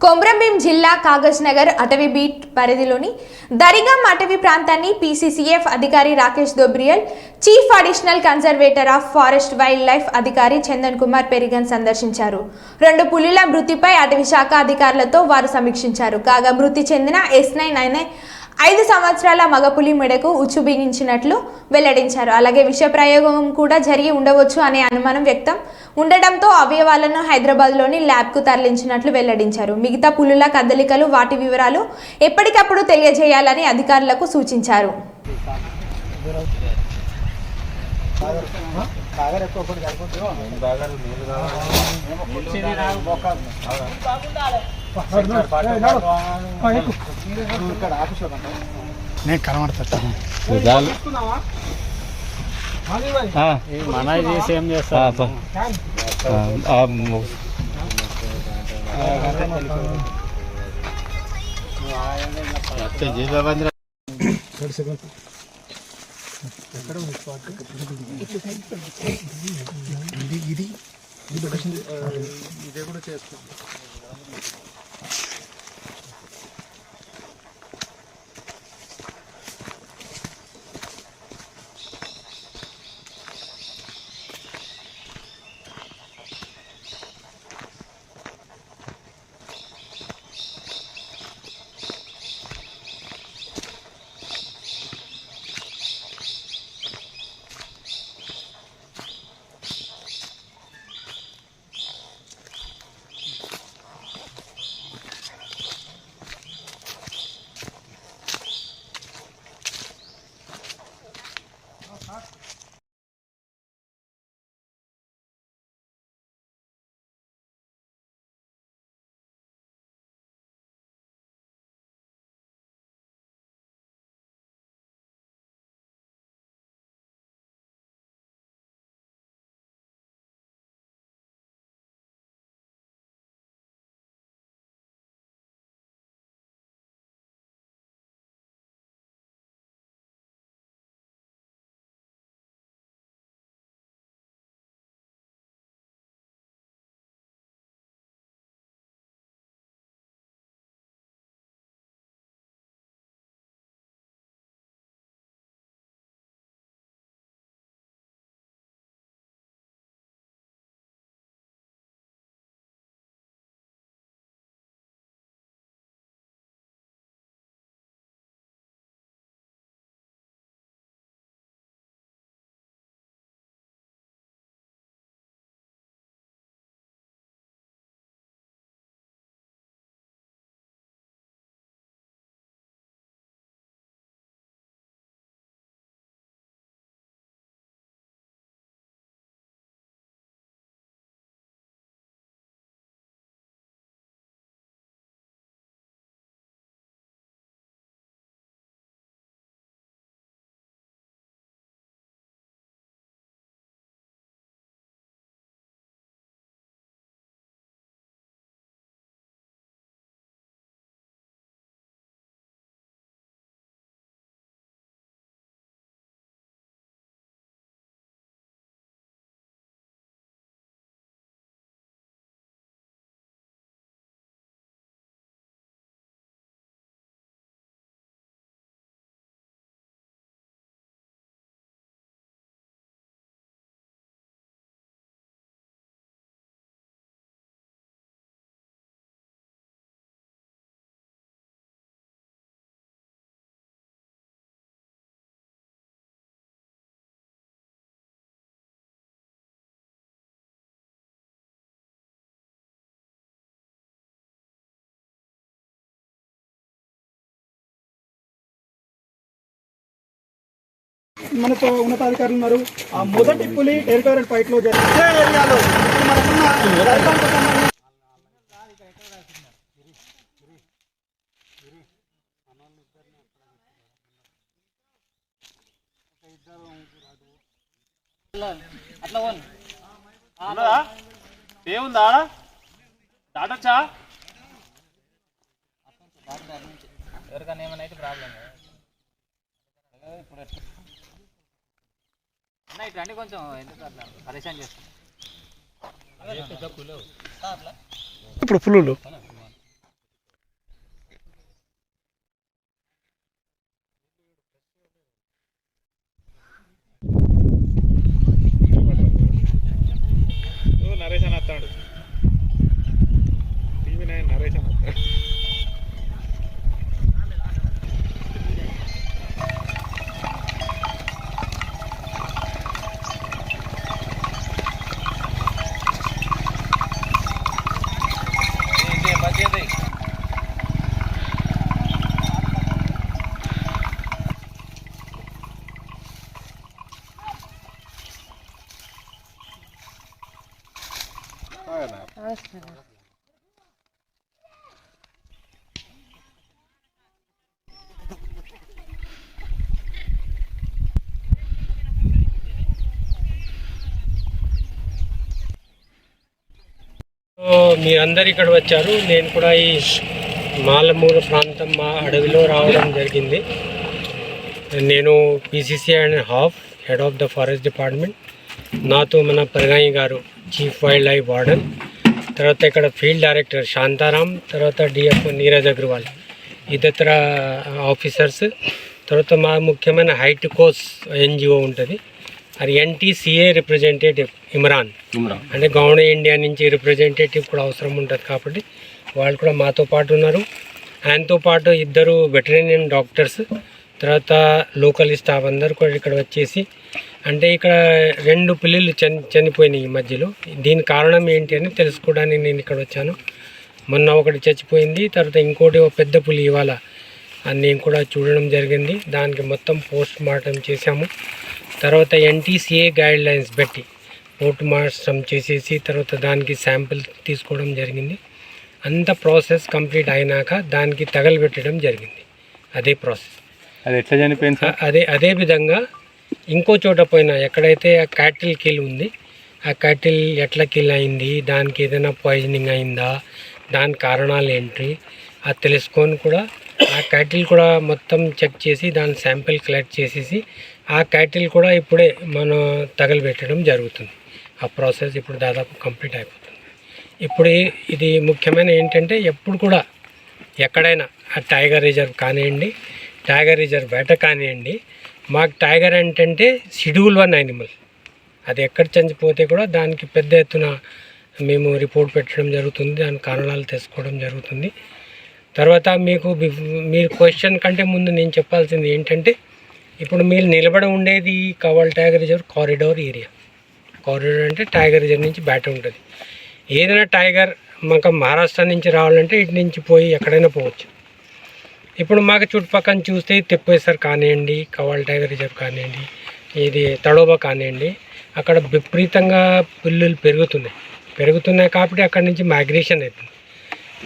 కొమ్రంభీం జిల్లా కాగజ్ నగర్ అటవీ బీట్ పరిధిలోని దరిగాం అటవీ ప్రాంతాన్ని పీసీసీఎఫ్ అధికారి Rakesh Dobriyal chief additional conservator of forest wildlife అధికారి చందన్ కుమార్ పెరిగన్ సందర్శించారు. రెండు పులుల మృతిపై అటవీ శాఖ అధికారులతో వారు సమీక్షించారు. కాగా మృతి చెందిన ఎస్ నైన్ అనే ఐదు సంవత్సరాల మగపులి మెడకు ఉచ్చు బిగించినట్లు వెల్లడించారు. అలాగే విష ప్రయోగం కూడా జరిగి ఉండవచ్చు అనే అనుమానం వ్యక్తం ఉండడంతో అవయవాలను హైదరాబాద్లోని ల్యాబ్కు తరలించినట్లు వెల్లడించారు. మిగతా పులుల కదలికలు వాటి వివరాలు ఎప్పటికప్పుడు తెలియజేయాలని అధికారులకు సూచించారు. నేను కనబడతా. చాలు మన చేసి ఏం చేస్తా ఇది ఇది ఈ లొకేషన్ మనతో ఉన్నతాధికారులు ఉన్నారు. ఆ మొదటి పులి టెరిటోరియల్ ఫైట్లో ఏరియాలో? ఉన్నదా ఏముందా? దాటచ్చా? ఎవరికైనా ఏమైనా అయితే ప్రాబ్లం ఇప్పుడు అన్న రండి కొంచెం ఎందుకు అట్లా? పరేషాన్ చేస్తాను ఇప్పుడు పుల్లులు నరేష్ అని వస్తాడు. వస్తుంది మీరందరు ఇక్కడ వచ్చారు. నేను కూడా ఈ మాలమూరు ప్రాంతం మా అడవిలో రావడం జరిగింది. నేను PCC and half head of the forest department నాతో మన పరగాయి గారు చీఫ్ వైల్డ్ లైఫ్ వార్డెన్ తర్వాత ఇక్కడ ఫీల్డ్ డైరెక్టర్ శాంతారాం తర్వాత డిఎఫ్ నీరజ్ అగర్వాల్. ఇతర ఆఫీసర్స్. తర్వాత మా ముఖ్యమైన హైట్ కోస్ ఎన్జిఓ ఉంటుంది. అది ఎన్టీసీఏ రిప్రజెంటేటివ్ ఇమ్రాన్. అంటే గవర్నమెంట్ ఇండియా నుంచి రిప్రజెంటేటివ్ కూడా అవసరం ఉంటుంది కాబట్టి వాళ్ళు కూడా మాతో పాటు ఉన్నారు. ఆయనతో పాటు ఇద్దరు వెటరేనియన్ డాక్టర్స్. తర్వాత లోకల్ స్టాఫ్ అందరు కూడా ఇక్కడ వచ్చేసి అంటే ఇక్కడ రెండు పిల్లలు చని చనిపోయినాయి ఈ మధ్యలో. దీని కారణం ఏంటి అని తెలుసుకోవడానికి నేను ఇక్కడ వచ్చాను. మొన్న ఒకటి చచ్చిపోయింది తర్వాత ఇంకోటి ఒక పెద్ద పులి ఇవాళ అది నేను కూడా చూడడం జరిగింది. దానికి మొత్తం పోస్ట్ మార్టం చేశాము. తర్వాత ఎన్టీసీఏ గైడ్ లైన్స్ పెట్టి పోస్ట్ మార్టం చేసేసి తర్వాత దానికి శాంపిల్ తీసుకోవడం జరిగింది. అంత ప్రాసెస్ కంప్లీట్ అయినాక దానికి తగలబెట్టడం జరిగింది. అదే ప్రాసెస్. అది ఎట్లా చనిపోయింది సార్? అ- అదే అదే విధంగా ఇంకో చోట పోయినా ఎక్కడైతే ఆ క్యాటిల్ కిల్ ఉంది ఆ క్యాటిల్ ఎట్లా కిల్ అయింది దానికి ఏదైనా పాయిజనింగ్ అయిందా దాని కారణాలు ఏంటి అది తెలుసుకొని కూడా ఆ క్యాటిల్ కూడా మొత్తం చెక్ చేసి దాని శాంపిల్ కలెక్ట్ చేసేసి ఆ క్యాటిల్ కూడా ఇప్పుడే మనం తగలబెట్టడం జరుగుతుంది. ఆ ప్రాసెస్ ఇప్పుడు దాదాపు కంప్లీట్ అయిపోతుంది. ఇప్పుడు ఇది ముఖ్యమైన ఏంటంటే ఎప్పుడు కూడా ఎక్కడైనా ఆ టైగర్ రిజర్వ్ కానివ్వండి టైగర్ రిజర్వ్ వేట కానివ్వండి. మాకు టైగర్ ఏంటంటే షెడ్యూల్ వన్ యానిమల్. అది ఎక్కడ చనిపోతే కూడా దానికి పెద్ద ఎత్తున మేము రిపోర్ట్ పెట్టడం జరుగుతుంది. దాని కారణాలు తెలుసుకోవడం జరుగుతుంది. తర్వాత మీకు మీరు క్వశ్చన్ కంటే ముందు నేను చెప్పాల్సింది ఏంటంటే ఇప్పుడు మీరు నిలబడి ఉండేది Kawal tiger reserve corridor area. Corridor అంటే టైగర్ రిజర్వ్ నుంచి బయట ఉంటుంది. ఏదైనా టైగర్ మాకు మహారాష్ట్ర నుంచి రావాలంటే ఇటు నుంచి పోయి ఎక్కడైనా పోవచ్చు. ఇప్పుడు మాకు చుట్టుపక్కల చూస్తే తెప్పేశ్వర్ కానివ్వండి కవాల్ టైగర్ రిజర్వ్ కానివ్వండి ఇది తడోబా కానివ్వండి అక్కడ విపరీతంగా పిల్లులు పెరుగుతున్నాయి. పెరుగుతున్నాయి కాబట్టి అక్కడ నుంచి మైగ్రేషన్ అవుతుంది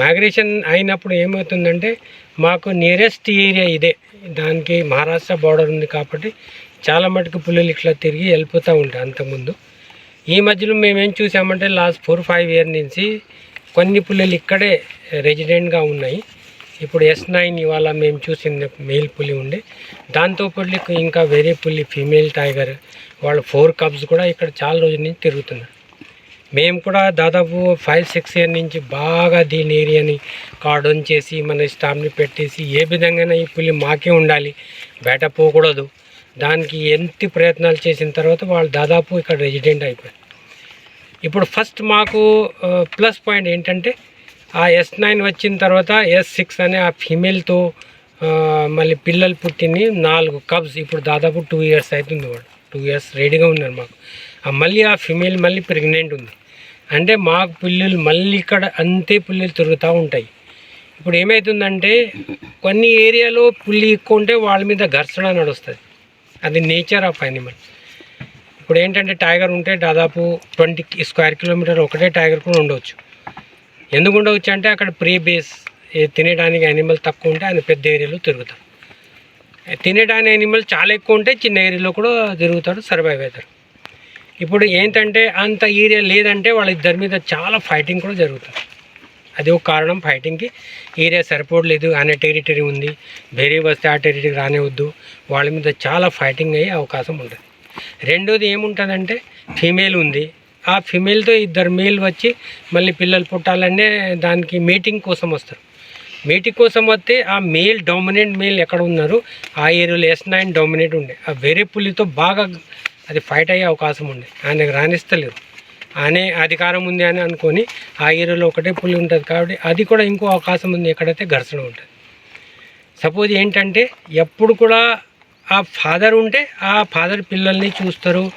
మైగ్రేషన్ అయినప్పుడు ఏమవుతుందంటే మాకు నియరెస్ట్ ఏరియా ఇదే. దానికి మహారాష్ట్ర బార్డర్ ఉంది కాబట్టి చాలా మటుకు పుల్లులు ఇట్లా తిరిగి వెళ్ళిపోతూ ఉంటాయి అంతకుముందు. ఈ మధ్యలో మేమేం చూసామంటే లాస్ట్ ఫోర్ ఫైవ్ ఇయర్ నుంచి కొన్ని పుల్లలు ఇక్కడే రెసిడెంట్గా ఉన్నాయి. ఇప్పుడు ఎస్ నైన్ ఇవాళ మేము చూసింది మేల్ పులి ఉండే. దాంతోపాటు ఇంకా వేరే పులి ఫీమేల్ టైగర్ వాళ్ళ ఫోర్ కబ్స్ కూడా ఇక్కడ చాలా రోజుల నుంచి తిరుగుతున్నారు మేము కూడా దాదాపు ఫైవ్ సిక్స్ ఇయర్ నుంచి బాగా దీని ఏరియాని కార్డన్ చేసి మన స్టాఫ్ని పెట్టేసి ఏ విధంగా ఈ పులి మాకే ఉండాలి. బయట పోకూడదు. దానికి ఎంత ప్రయత్నాలు చేసిన తర్వాత వాళ్ళు దాదాపు ఇక్కడ రెసిడెంట్ అయిపోయారు. ఇప్పుడు ఫస్ట్ మాకు ప్లస్ పాయింట్ ఏంటంటే ఆ ఎస్ నైన్ వచ్చిన తర్వాత ఎస్ సిక్స్ అనే ఆ ఫీమేల్తో మళ్ళీ పిల్లలు పుట్టింది నాలుగు కబ్స్ ఇప్పుడు దాదాపు టూ ఇయర్స్ అవుతుంది వాడు. టూ ఇయర్స్ రెడీగా ఉన్నారు మాకు. మళ్ళీ ఆ ఫీమేల్ మళ్ళీ ప్రెగ్నెంట్ ఉంది. అంటే మాకు పిల్లలు మళ్ళీ ఇక్కడ అంతే పుల్లలు తిరుగుతూ ఉంటాయి. ఇప్పుడు ఏమవుతుందంటే కొన్ని ఏరియాలో పుల్లి ఎక్కువ ఉంటే వాళ్ళ మీద ఘర్షణ నడుస్తుంది. అది నేచర్ ఆఫ్ యానిమల్ ఇప్పుడు ఏంటంటే టైగర్ ఉంటే దాదాపు ట్వంటీ స్క్వేర్ కిలోమీటర్ ఒకటే టైగర్ కూడా ఉండవచ్చు ఎందుకు ఉండవచ్చు అంటే అక్కడ ప్రీ బేస్ తినడానికి తినేడానికి యానిమల్ తక్కువ ఉంటే ఆయన పెద్ద ఏరియాలో తిరుగుతాడు తినేడానికి యానిమల్ చాలా ఎక్కువ ఉంటే చిన్న ఏరియాలో కూడా తిరుగుతాడు సర్వైవ్ అవుతాడు ఇప్పుడు ఏంటంటే అంత ఏరియా లేదంటే వాళ్ళ ఇద్దరి మీద చాలా ఫైటింగ్ కూడా జరుగుతుంది. అది ఒక కారణం ఫైటింగ్కి ఏరియా సరిపోవట్లేదు అనే టెరిటరీ ఉంది. వేరే వస్తే ఆ టెరిటరీ రానివద్దు. వాళ్ళ మీద చాలా ఫైటింగ్ అయ్యే అవకాశం ఉంటుంది. రెండోది ఏముంటుందంటే ఫీమేల్ ఉంది. ఆ ఫిమేల్తో ఇద్దరు మేల్ వచ్చి మళ్ళీ పిల్లలు పుట్టాలనే దానికి మీటింగ్ కోసం వస్తారు. మీటింగ్ కోసం వస్తే ఆ మేల్ డామినెంట్ మేల్ ఎక్కడ ఉన్నారు? ఆ ఏరియాలో ఎస్ నైన్ డామినెంట్ ఉండే. ఆ వేరే పులితో బాగా అది ఫైట్ అయ్యే అవకాశం ఉండే. ఆయనకు రాణిస్తలేరు. అనే అధికారం ఉంది అని అనుకొని ఆ ఏరియాలో ఒకటే పులి ఉంటుంది కాబట్టి అది కూడా ఇంకో అవకాశం ఉంది. ఎక్కడైతే ఘర్షణ ఉంటుంది. సపోజ్ ఏంటంటే ఎప్పుడు కూడా ఆ ఫాదర్ ఉంటే ఆ ఫాదర్ పిల్లల్ని చూస్తారు.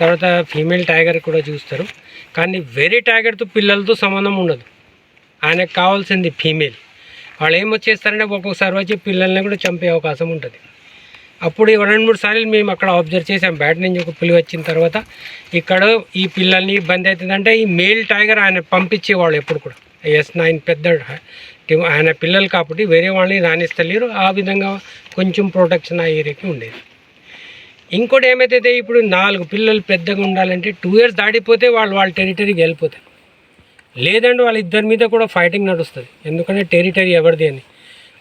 తర్వాత ఫీమేల్ టైగర్ కూడా చూస్తారు. కానీ వెరీ టైగర్తో పిల్లలతో సంబంధం ఉండదు. ఆయనకు కావాల్సింది ఫీమేల్ వాళ్ళు ఏమొచ్చేస్తారంటే ఒక్కొక్కసారి వచ్చి పిల్లల్ని కూడా చంపే అవకాశం ఉంటుంది. అప్పుడు ఈ రెండు మూడు సార్లు మేము అక్కడ అబ్జర్వ్ చేసాం బ్యాట్ నుంచి ఒక పిల్లి వచ్చిన తర్వాత ఇక్కడ ఈ పిల్లల్ని ఇబ్బంది అవుతుందంటే ఈ మేల్ టైగర్ ఆయన పంపించేవాళ్ళు ఎప్పుడు కూడా. ఎస్ నైన్ పెద్ద ఆయన పిల్లలు కాబట్టి వేరే వాళ్ళని రాణిస్తలేరు ఆ విధంగా కొంచెం ప్రొటెక్షన్ ఆ ఏరియాకి ఉండేది. ఇంకోటి ఏమైతే ఇప్పుడు నాలుగు పిల్లలు పెద్దగా ఉండాలంటే టూ ఇయర్స్ దాటిపోతే వాళ్ళు వాళ్ళ టెరిటరీకి వెళ్ళిపోతారు. లేదంటే వాళ్ళ ఇద్దరి మీద కూడా ఫైటింగ్ నడుస్తుంది. ఎందుకంటే టెరిటరీ ఎవరిది అని.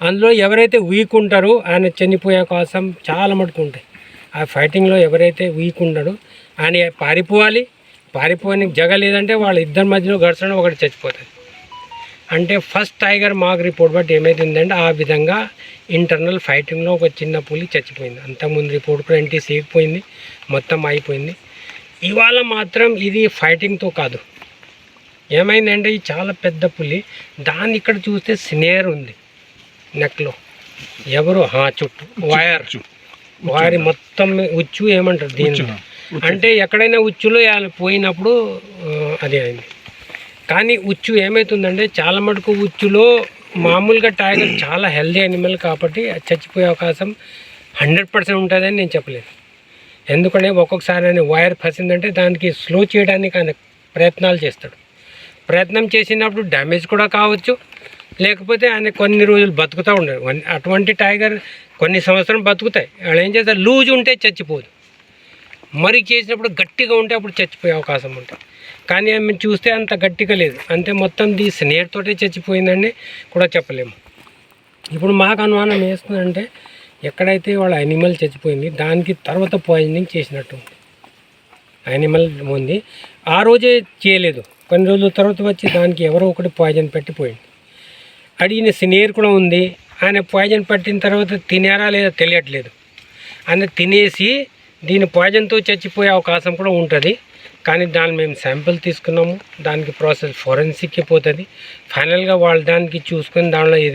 అందులో ఎవరైతే వీక్ ఉంటారో ఆయన చనిపోయే కోసం చాలా మటుకు ఉంటాయి. ఆ ఫైటింగ్లో ఎవరైతే వీక్ ఉండడో ఆయన పారిపోవాలి. పారిపోనికి జగ లేదంటే వాళ్ళ ఇద్దరి మధ్యలో ఘర్షణ ఒకటి చచ్చిపోతుంది. అంటే ఫస్ట్ టైగర్ మాకు రిపోర్ట్ బట్టి ఏమైతుందంటే ఆ విధంగా ఇంటర్నల్ ఫైటింగ్లో ఒక చిన్న పులి చచ్చిపోయింది. అంతకుముందు రిపోర్ట్ కూడా ఎంటీ సేగిపోయింది మొత్తం అయిపోయింది. ఇవాళ మాత్రం ఇది ఫైటింగ్తో కాదు. ఏమైందంటే ఇది చాలా పెద్ద పులి దాన్ని ఇక్కడ చూస్తే స్నేర్ ఉంది. నెక్లో. ఎవరు? హా చుట్టూ. వైర్. వారి మొత్తం ఉచ్చు ఏమంటారు దీన్ని? అంటే ఎక్కడైనా ఉచ్చులో పోయినప్పుడు అది అయింది. కానీ ఉచ్చు ఏమవుతుందంటే చాలా మటుకు ఉచ్చులో మామూలుగా టైగర్ చాలా హెల్దీ అనిమల్ కాబట్టి చచ్చిపోయే అవకాశం హండ్రెడ్ పర్సెంట్ ఉంటుందని నేను చెప్పలేను ఎందుకంటే ఒక్కొక్కసారి ఆయన వైర్ ఫసిందంటే దానికి స్లో చేయడానికి ఆయన ప్రయత్నాలు చేస్తాడు. ప్రయత్నం చేసినప్పుడు డ్యామేజ్ కూడా కావచ్చు లేకపోతే ఆయన కొన్ని రోజులు బతుకుతూ ఉండడు. వన్- అటువంటి టైగర్ కొన్ని సంవత్సరం బతుకుతాయి. వాళ్ళు ఏం చేస్తారు? లూజ్ ఉంటే చచ్చిపోదు. మరి చేసినప్పుడు గట్టిగా ఉంటే అప్పుడు చచ్చిపోయే అవకాశం ఉంటుంది. కానీ ఆమె చూస్తే అంత గట్టిగా లేదు. అంతే మొత్తం దీ స్నేహతోటే చచ్చిపోయిందని కూడా చెప్పలేము. ఇప్పుడు మాకు అనుమానం వేస్తుందంటే ఎక్కడైతే వాళ్ళ యానిమల్ చచ్చిపోయింది దానికి తర్వాత పాయిజనింగ్ చేసినట్టు ఉంది. యానిమల్ ఉంది. ఆ రోజే చేయలేదు. కొన్ని రోజుల తర్వాత వచ్చి దానికి ఎవరో ఒకటి పాయిజన్ పెట్టిపోయింది అడిగిన సినేర్ కూడా ఉంది. ఆయన పాయిజన్ పట్టిన తర్వాత తినారా లేదా తెలియట్లేదు. ఆయన తినేసి దీని పాయిజన్తో చచ్చిపోయే అవకాశం కూడా ఉంటుంది. కానీ దాన్ని మేము శాంపిల్ తీసుకున్నాము. దానికి ప్రాసెస్ ఫోరెన్సిక్కి పోతుంది. ఫైనల్గా వాళ్ళు దానికి చూసుకొని దానిలో ఏదైనా